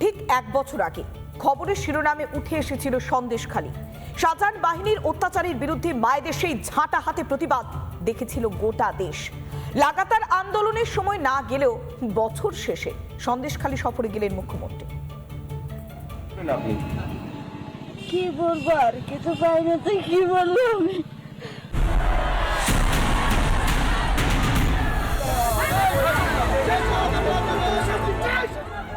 ঠিক এক বছর আগে। খবরের শিরোনামে উঠে এসেছিল সন্দেশখালী। শাহজাহান বাহিনীর অত্যাচারের বিরুদ্ধে মায়েদের সেই ঝাঁটা হাতে প্রতিবাদ দেখেছিল গোটা দেশ। লাগাতার আন্দোলনের সময় না গেলেও বছর শেষে সন্দেশখালী সফরে গেলেন মুখ্যমন্ত্রী। কি বলব আর কিছু পাই না তো কি বলব? আমি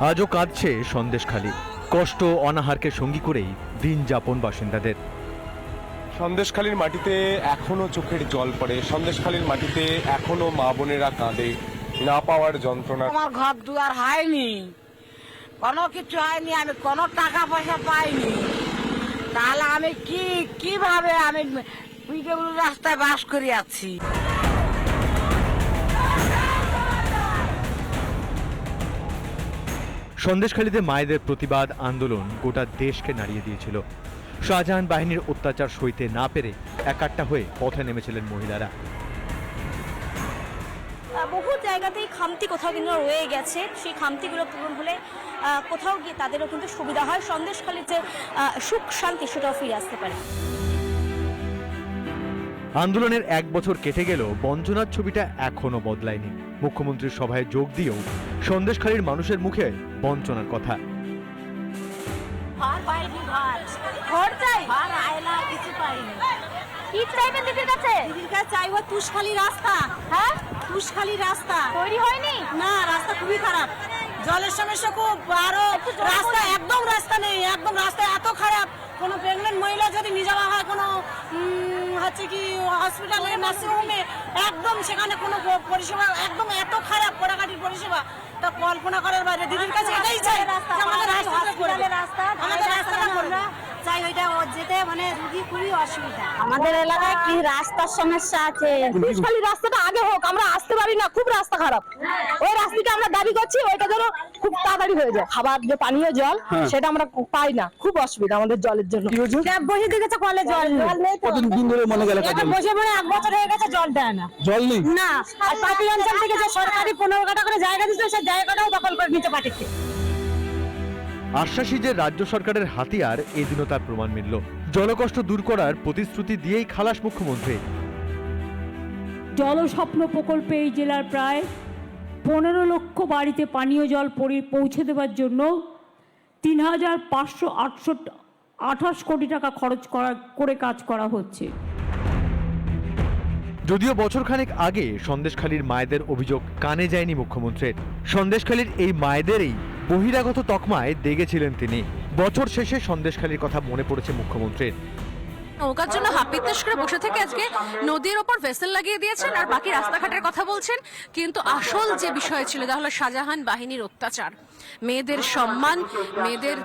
আজও কাঁদছে সন্দেশখালী। কষ্ট অনাহারকে সঙ্গী করেই দিন যাপন বাসিন্দাদের। সন্দেশখালীর মাটিতে এখনও চোখের জল পড়ে। সন্দেশখালীর মাটিতে এখনও মা বোনেরা কাঁদে। না পাওয়ার যন্ত্রণা। আমার ঘর দুয়ার হয়নি। কোনো কিছু হয়নি আমি কোনো টাকা পয়সা পাইনি। তাহলে আমি কি কীভাবে আমি রাস্তায় বাস করে আছি সন্দেশখালীতে মায়েদের প্রতিবাদ, আন্দোলন গোটা দেশকে নাড়িয়ে দিয়েছিল। শাহজাহান বাহিনীর অত্যাচার সইতে না পেরে একাট্টা হয়ে পথে নেমেছিলেন মহিলারা। বহু জায়গাতেই খামতি কোথাও কিন্তু রয়ে গেছে। সেই খামতিগুলো পূরণ হলে কোথাও গিয়ে তাদেরও কিন্তু সুবিধা হয়। সন্দেশখালীর যে সুখ শান্তি, সেটাও ফিরে আসতে পারে। আন্দোলনের এক বছর কেটে গেল বঞ্চনার ছবিটা এখনও বদলায়নি। মুখ্যমন্ত্রীর সভায় যোগ দিয়েও সন্দেশখালীর মানুষের মুখে বঞ্চনার কথা। কি চাইবেন দিদির কাছে? দিদির কাছে চাইব তুষখালি রাস্তা। হ্যাঁ? তুষখালি রাস্তা। তৈরি হয়নি? না রাস্তা খুবই খারাপ। জলের সমস্যা খুব আরও রাস্তা একদম রাস্তা নেই একদম রাস্তা এত খারাপ। কোনো প্রেগনেন্ট মহিলা যদি নিয়ে যাওয়া হয় কোনো হচ্ছে কি হসপিটালে নার্সিংহোমে একদম সেখানে কোনো পরিষেবা, একদম এত খারাপ কোড়াকাটির পরিষেবা। তা কল্পনা করার বাইরে, দিদির কাছে এটাই চাই আমাদের রাস্তাটা করে হসপিটালের দেয়। রাস্তা, আমাদের ধারে রাস্তাটা রাস্তাটা করে দেয়। ওইটা যেতে মানে রুগী খুবই অসুবিধা। আমাদের এলাকায় কি রাস্তার সমস্যা আছে? খালি রাস্তাটা আগে হোক আমরা আসতে পারি না খুব রাস্তা খারাপ। ওই রাস্তাকে আমরা দাবি করছি ওইটা যেন খুব তাড়াতাড়ি হয়ে যায়। খাবার যে পানীয় জল সেটা আমরা পাই না। খুব অসুবিধা আমাদের জলের জন্য। বসে দিয়েছে কলে জল? নেই কতদিন দিন ধরে মনে গেল বসে মানে এক বছর হয়ে গেছে জল দেয় না। জল নেই? না আর পার্টি অঞ্চল থেকে যে সরকারি পনেরো কাটা করে জায়গা দিচ্ছে সেই জায়গাটাও দখল করে নিচে পাঠিয়েছে আশ্বাসী যে রাজ্য সরকারের হাতিয়ার এদিনও তার প্রমাণ মিলল। জলকষ্ট দূর করার প্রতিশ্রুতি দিয়েই খালাস মুখ্যমন্ত্রী। জলস্বপ্ন প্রকল্পে এই জেলার প্রায় পনেরো লক্ষ বাড়িতে পানীয় জল পৌঁছে দেওয়ার জন্য তিন হাজার পাঁচশো আটশো আঠাশ কোটি টাকা খরচ করা করে কাজ করা হচ্ছে। যদিও বছরখানেক আগে সন্দেশখালীর মায়েদের অভিযোগ কানে যায়নি মুখ্যমন্ত্রীর। সন্দেশখালীর এই মায়েদেরই বহিরাগত তকমায় দেগেছিলেন তিনি। বছর শেষে সন্দেশখালীর কথা মনে পড়েছে মুখ্যমন্ত্রীর। নৌকার জন্য হাপিত্তাস করে বসে থেকে আজকে নদীর ওপর ভেসেল লাগিয়ে দিয়েছেন আর বাকি রাস্তাঘাটের কথা বলছেন। কিন্তু আসল যে বিষয় ছিল তা হলো শাহজাহান বাহিনীর অত্যাচার। মেয়েদের সম্মান, মেয়েদের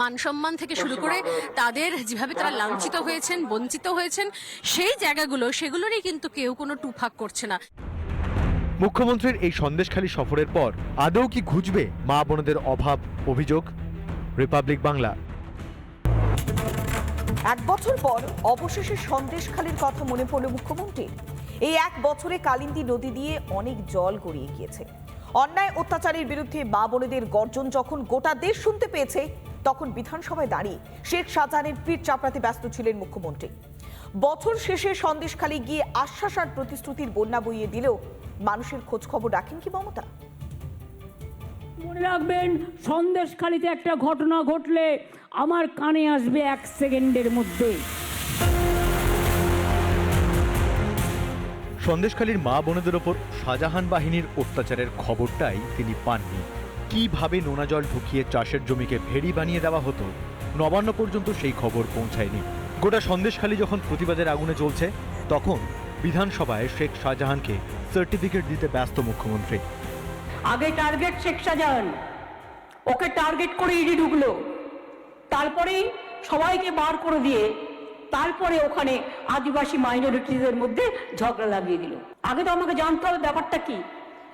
মান সম্মান থেকে শুরু করে তাদের যেভাবে তারা লাঞ্ছিত হয়েছেন, বঞ্চিত হয়েছেন, সেই জায়গাগুলো, সেগুলোরই কিন্তু কেউ কোনো টুফাক করছে না। মুখ্যমন্ত্রীর এই সন্দেশখালী সফরের পর আদৌ কি ঘুচবে মা বোনদের অভাব অভিযোগ? রিপাবলিক বাংলা। এক বছর পর অবশেষে সন্দেশখালীর কথা মনে পড়ল মুখ্যমন্ত্রীর। এই এক বছরে কালিন্দী নদী দিয়ে অনেক জল গড়িয়ে গিয়েছে। অন্যায় অত্যাচারের বিরুদ্ধে মা বোনেদের গর্জন যখন গোটা দেশ শুনতে পেয়েছে, তখন বিধানসভায় দাঁড়িয়ে শেখ শাহজাহানের পিঠ চাপড়াতে ব্যস্ত ছিলেন মুখ্যমন্ত্রী। বছর শেষে সন্দেশখালী গিয়ে আশ্বাস আর প্রতিশ্রুতির বন্যা বইয়ে দিলেও মানুষের খোঁজ খবর রাখেন কি মমতা? মনে রাখবেন সন্দেশখালিতে একটা ঘটনা ঘটলে আমার কানে আসবে এক সেকেন্ডের মধ্যে। সন্দেশখালীর মা বোনেদের ওপর শাহজাহান বাহিনীর অত্যাচারের খবরটাই তিনি পাননি। কীভাবে নোনা জল ঢুকিয়ে চাষের জমিকে ভেড়ি বানিয়ে দেওয়া হতো নবান্ন পর্যন্ত সেই খবর পৌঁছায়নি। গোটা সন্দেশখালী যখন প্রতিবাদের আগুনে চলছে তখন বিধানসভায় শেখ শাহজাহানকে সার্টিফিকেট দিতে ব্যস্ত মুখ্যমন্ত্রী। আগে টার্গেট শেখ শাহজাহান। ওকে টার্গেট করে ইডি ঢুকলো। তারপরেই সবাইকে বার করে দিয়ে তারপরে ওখানে আদিবাসী মাইনরিটিদের মধ্যে ঝগড়া লাগিয়ে দিল। আগে তো আমাকে জানতে হবে ব্যাপারটা কি?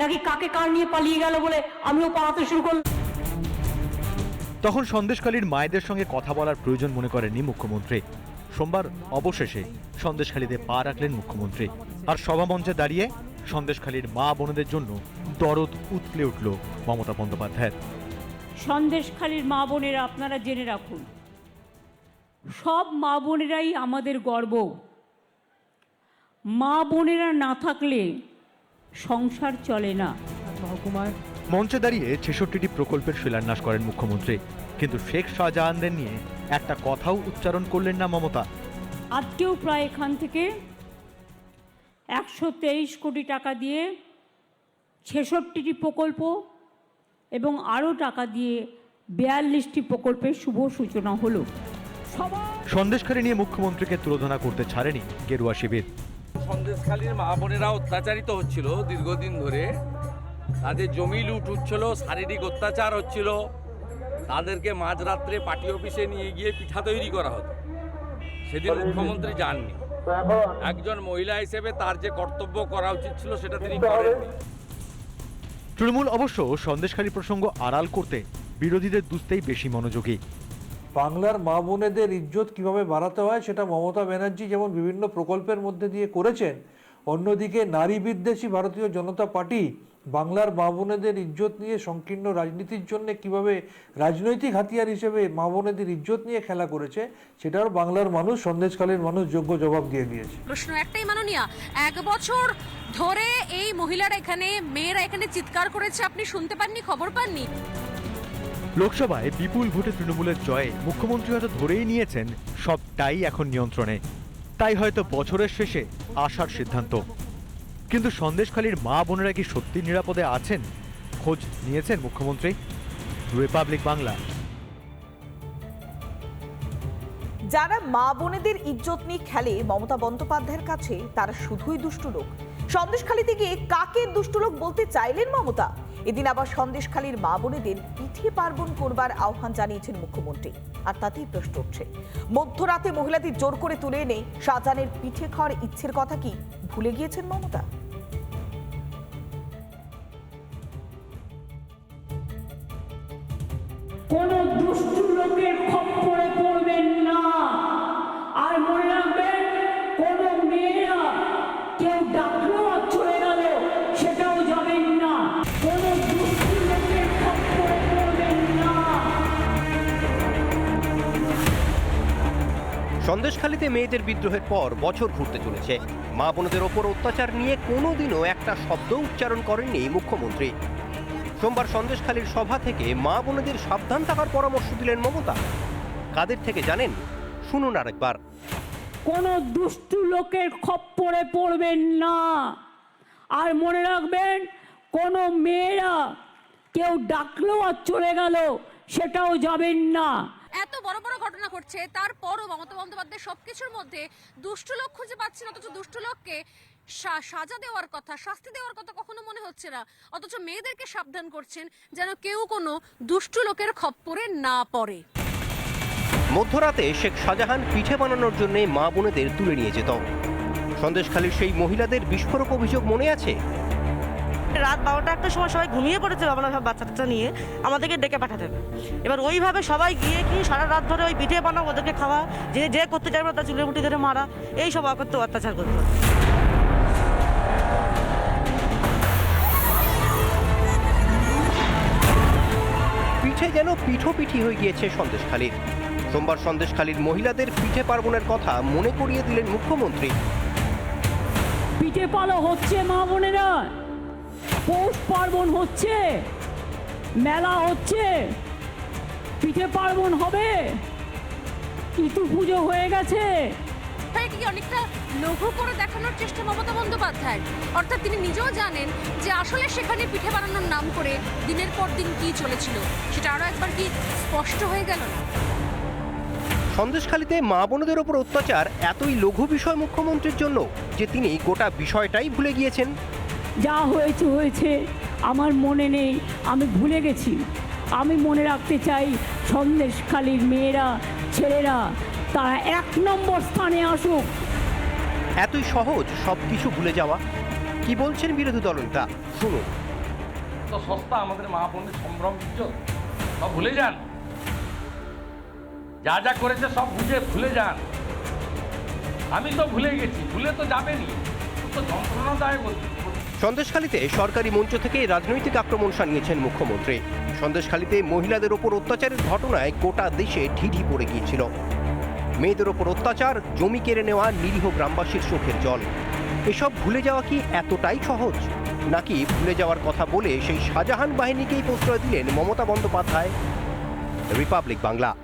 নাকি কাকে কার নিয়ে পালিয়ে গেল বলে আমিও পালাতে শুরু করলাম? তখন সন্দেশখালীর মায়েদের সঙ্গে কথা বলার প্রয়োজন মনে করেননি মুখ্যমন্ত্রী। সোমবার অবশেষে সন্দেশখালীতে পা রাখলেন মুখ্যমন্ত্রী। আর সভামঞ্চে দাঁড়িয়ে সন্দেশখালীর মা বোনদের জন্য দরদ উতলে উঠল মমতা বন্দ্যোপাধ্যায়ের। সন্দেশখালীর মা বোনেরা আপনারা জেনে রাখুন সব মা বোনেরাই আমাদের গর্ব। মা বোনেরা না থাকলে সংসার চলে না। মহকুমায় মঞ্চে দাঁড়িয়ে ছেষট্টিটি প্রকল্পের শিলান্যাস করেন মুখ্যমন্ত্রী। কিন্তু শেখ শাহজাহানদের নিয়ে একটা কথাও উচ্চারণ করলেন না মমতা। আজকেও প্রায় এখান থেকে একশো তেইশ কোটি টাকা দিয়ে ছেষট্টিটি প্রকল্প এবং আরও টাকা দিয়ে বিয়াল্লিশটি প্রকল্পের শুভ সূচনা হলো। সন্দেশখালী নিয়ে মুখ্যমন্ত্রীকে তুলোধনা করতে ছাড়েনি গেরুয়া শিবির। সন্দেশখালীর মা বোনেরা অত্যাচারিত হচ্ছিল দীর্ঘদিন ধরে। তাদের জমি লুট হচ্ছিল শারীরিক অত্যাচার হচ্ছিল। তাদেরকে মাঝরাত্রে পার্টি অফিসে নিয়ে গিয়ে পিঠা তৈরি করা হতো। সেদিন মুখ্যমন্ত্রী যাননি। একজন মহিলা হিসেবে তার যে কর্তব্য করা উচিত ছিল সেটা তিনি করেননি। তৃণমূল অবশ্য সন্দেশকারী প্রসঙ্গ আড়াল করতে বিরোধীদের দুস্তেই বেশি মনোযোগী। বাংলার মা বোনেদের ইজ্জত কীভাবে বাড়াতে হয় সেটা মমতা ব্যানার্জি যেমন বিভিন্ন প্রকল্পের মধ্যে দিয়ে করেছেন অন্যদিকে নারী বিদ্বেষী ভারতীয় জনতা পার্টি বাংলার মা বোনেদের ইজ্জত নিয়ে সংকীর্ণ রাজনীতির জন্য কীভাবে রাজনৈতিক হাতিয়ার হিসেবে মা বোনেদের ইজ্জত নিয়ে খেলা করেছে সেটাও বাংলার মানুষ সন্দেশকালীন মানুষ যোগ্য জবাব দিয়ে দিয়েছে। প্রশ্ন একটাই মাননীয়া এক বছর ধরে এই মহিলারা এখানে মেয়েরা এখানে চিৎকার করেছে আপনি শুনতে পাননি খবর পাননি? লোকসভায় বিপুল ভোটে তৃণমূলের জয়ে মুখ্যমন্ত্রী হয়তো ধরেই নিয়েছেন সবটাই এখন নিয়ন্ত্রণে। তাই হয়তো বছরের শেষে আসার সিদ্ধান্ত। কিন্তু সন্দেশখালীর মা বোনেরা কি সত্যি নিরাপদে আছেন? খোঁজ নিয়েছেন মুখ্যমন্ত্রী? রিপাবলিক বাংলা। যারা মা বোনেদের ইজ্জত নিয়ে খেলে, মমতা বন্দ্যোপাধ্যায়ের কাছে তারা শুধুই দুষ্টু লোক। সন্দেশখালীতে গিয়ে কাকে দুষ্টু লোক বলতে চাইলেন মমতা? এদিন আবার সন্দেশখালীর মা বোনেদের পিঠে পার্বণ করবার আহ্বান জানিয়েছেন মুখ্যমন্ত্রী। আর তাতেই প্রশ্ন উঠছে। মধ্যরাতে মহিলাদের জোর করে তুলে এনে শাহজাহানের পিঠে খাওয়ার ইচ্ছের কথা কি ভুলে গিয়েছেন মমতা? সন্দেশখালীতে মেয়েদের বিদ্রোহের পর বছর ঘুরতে চলেছে। মা বোনদের ওপর অত্যাচার নিয়ে কোনোদিনও একটা শব্দ উচ্চারণ করেননি মুখ্যমন্ত্রী। সোমবার সন্দেশখালীর সভা থেকে মা বোনদের সাবধান থাকার পরামর্শ দিলেন মমতা। কাদের থেকে জানেন? শুনুন আরেকবার। কোনো দুষ্টু লোকের খপ্পরে পড়বেন না। আর মনে রাখবেন, কোনো মেয়েরা কেউ ডাকলো আর চলে গেল, সেটাও যাবেন না। বড় বড় ঘটনা ঘটছে, তারপরও মমতা বন্দ্যোপাধ্যায় সবকিছুর মধ্যে দুষ্ট লোক খুঁজে পাচ্ছেন, অথচ দুষ্ট লোককে সাজা দেওয়ার কথা, শাস্তি দেওয়ার কথা কখনো মনে হচ্ছে না। অথচ মেয়েদেরকে সাবধান করছেন, যেন কেউ কোনো দুষ্টু লোকের খপ্পরে না পড়ে। মধ্যরাতে শেখ শাহজাহান পিঠে বানানোর জন্য মা বোনেদের তুলে নিয়ে যেত। সন্দেশখালীর সেই মহিলাদের বিস্ফোরক অভিযোগ মনে আছে? রাত বারোটা একটা সময় সবাই ঘুমিয়ে পড়েছে আমরা সব বাচ্চা টাচ্চা নিয়ে আমাদেরকে ডেকে পাঠাতে হবে। এবার ওইভাবে সবাই গিয়ে কি সারা রাত ধরে ওই পিঠে বানাও ওদেরকে খাওয়া যে যে করতে চাইবে তার চুলের মুঠি ধরে মারা এই সব অকথ্য অত্যাচার করতে পিঠে যেন পিঠো পিঠি হয়ে গিয়েছে সন্দেশখালীর। সোমবার সন্দেশখালীর মহিলাদের পিঠে পার্বণের কথা মনে করিয়ে দিলেন মুখ্যমন্ত্রী। পিঠে পালো হচ্ছে মা বোনেরা। পৌষ পার্বণ হচ্ছে। মেলা হচ্ছে। পিঠে পার্বণ হবে। ইতু পুজো হয়ে গেছে। হয়ে কি অনেকটা লঘু করে দেখানোর চেষ্টা মমতা বন্দ্যোপাধ্যায়। অর্থাৎ তিনি নিজেও জানেন যে আসলে সেখানে পিঠে বানানোর নাম করে দিনের পর দিন কি চলেছিল। সেটা আরও একবার কি স্পষ্ট হয়ে গেল না? সন্দেশখালীতে মা বোনদের ওপর অত্যাচার এতই লঘু বিষয় মুখ্যমন্ত্রীর জন্য যে তিনি গোটা বিষয়টাই ভুলে গিয়েছেন। যা হয়েছে হয়েছে আমার মনে নেই আমি ভুলে গেছি। আমি মনে রাখতে চাই সন্দেশখালীর মেয়েরা ছেলেরা তারা এক নম্বর স্থানে আসুক। এতই সহজ সব কিছু ভুলে যাওয়া? কি বলছেন বিরোধী দলনেতা? শুনুন তো সস্তা আমাদের মা বোনের সম্ভ্রম ইজ্জত সব ভুলে যান। যা যা করেছে সব বুঝে ভুলে যান। আমি তো ভুলে গেছি ভুলে তো যাবেনই। তো যন্ত্রণাদায়ক হচ্ছে সন্দেশখালীতে সরকারি মঞ্চ থেকে রাজনৈতিক আক্রমণ সানিয়েছেন মুখ্যমন্ত্রী। সন্দেশখালীতে মহিলাদের ওপর অত্যাচারের ঘটনায় গোটা দেশে ঢিঢি পড়ে গিয়েছিল। মেয়েদের ওপর অত্যাচার, জমি কেড়ে নেওয়া নিরীহ গ্রামবাসীর চোখের জল। এসব ভুলে যাওয়া কি এতটাই সহজ? নাকি ভুলে যাওয়ার কথা বলে সেই শাহজাহান বাহিনীকেই প্রশ্রয় দিলেন মমতা বন্দ্যোপাধ্যায়? রিপাবলিক বাংলা।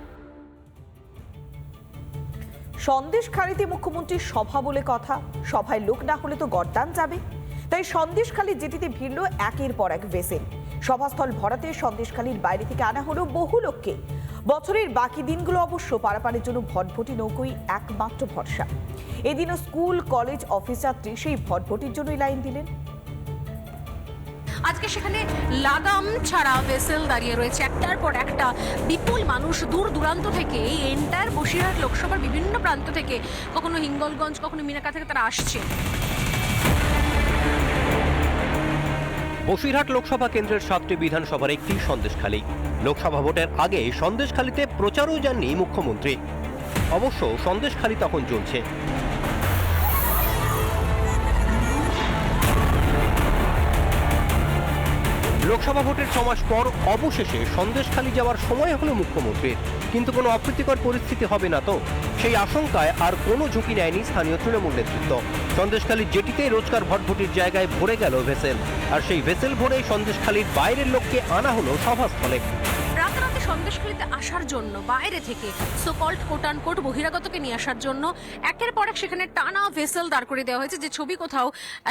সন্দেশখালীতে মুখ্যমন্ত্রীর সভা বলে কথা। সভায় লোক না হলে তো গরদান যাবে। তাই সন্দেশখালী জেটিতে ভিড়ল একের পর এক ভেসেল। সভাস্থল ভরাতে সন্দেশখালীর বাইরে থেকে আনা হলো বহু লোককে। বছরের বাকি দিনগুলো অবশ্য পারাপারের জন্য ভটভটি নৌকোই একমাত্র ভরসা। এদিনও স্কুল, কলেজ, অফিস যাত্রী সেই ভটভটির জন্যই লাইন দিলেন। আজকে সেখানে লাগাম ছাড়া ভেসেল দাঁড়িয়ে রয়েছে। একটার পর একটা বিপুল মানুষ দূর দূরান্ত থেকে এই এন্টায়ার বসিরহাট লোকসভার বিভিন্ন প্রান্ত থেকে, কখনো হিঙ্গলগঞ্জ, কখনো মিনাকা থেকে তারা আসছে। বসিরহাট লোকসভা কেন্দ্রের সাতটি বিধানসভার একটি সন্দেশখালী। লোকসভা ভোটের আগে সন্দেশখালীতে প্রচারও যাননি মুখ্যমন্ত্রী। অবশ্য সন্দেশখালী তখন চলছে লোকসভা ভোটের ছমাস পর অবশেষে সন্দেশখালী যাওয়ার সময় হলো মুখ্যমন্ত্রীর কিন্তু কোনো অপ্রীতিকর পরিস্থিতি হবে না তো। সেই আশঙ্কায় আর কোনো ঝুঁকি নেয়নি স্থানীয় তৃণমূল নেতৃত্ব। সন্দেশখালী জেটিতে রোজকার ভটভটির জায়গায় ভরে গেল ভেসেল। আর সেই ভেসেল ভরে সন্দেশখালীর বাইরের লোককে আনা হলো সভাস্থলে। সন্দেশখালীতে আসার জন্য, বাইরে থেকে সোকল্ড কোটান কোট বহিরাগতকে নিয়ে আসার জন্য একের পর এক সেখানে টানা ভেসেল দাঁড় করে দেওয়া হয়েছে। যে ছবি কোথাও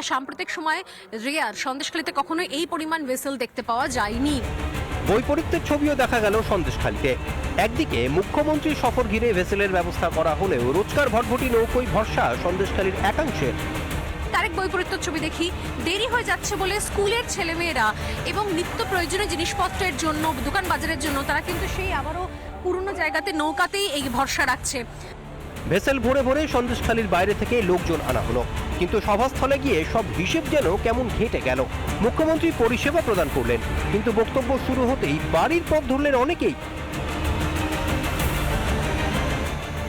সাম্প্রতিক সময় রেয়ার সন্দেশখালীতে কখনোই এই পরিমাণ ভেসেল দেখতে পাওয়া যায়নি। বৈপরীত্যের ছবিও দেখা গেল সন্দেশখালীতে। একদিকে মুখ্যমন্ত্রী সফর ঘিরে ভেসেলের ব্যবস্থা করা হলেও রোজকার ভটভটি নৌকোই ভরসা সন্দেশখালীর একাংশের। তারেক বৈপরীত্য ছবি দেখি। দেরি হয়ে যাচ্ছে বলে স্কুলের ছেলেমেয়েরা এবং নিত্য প্রয়োজনীয় জিনিসপত্রের জন্য, দোকান বাজারের জন্য তারা কিন্তু সেই আবারও পুরনো জায়গাতে নৌকাতেই এই ভরসা রাখছে। ভেসেল ভরে ভরে সন্দেশখালীর বাইরে থেকে লোকজন আনা হলো। কিন্তু সভাস্থলে গিয়ে সব হিসেব যেন কেমন ঘেঁটে গেল। মুখ্যমন্ত্রী পরিষেবা প্রদান করলেন, কিন্তু বক্তব্য শুরু হতেই বাড়ির পথ ধরলেন অনেকেই।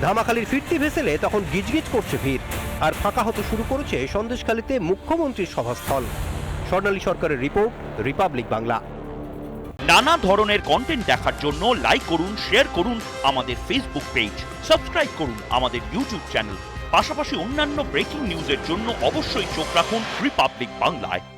ধামাখালির ফিরতি ভেসেলে তখন গিজগিজ করছে ভিড়। আর ফাঁকা হতে শুরু করেছে সন্দেশখালীতে মুখ্যমন্ত্রীর সভাস্থল। স্বর্ণালী সরকারের রিপোর্ট, রিপাবলিক বাংলা। নানা ধরনের কন্টেন্ট দেখার জন্য লাইক করুন শেয়ার করুন আমাদের ফেসবুক পেজ সাবস্ক্রাইব করুন আমাদের ইউটিউব চ্যানেল পাশাপাশি অন্যান্য ব্রেকিং নিউজের জন্য অবশ্যই চোখ রাখুন রিপাবলিক বাংলায়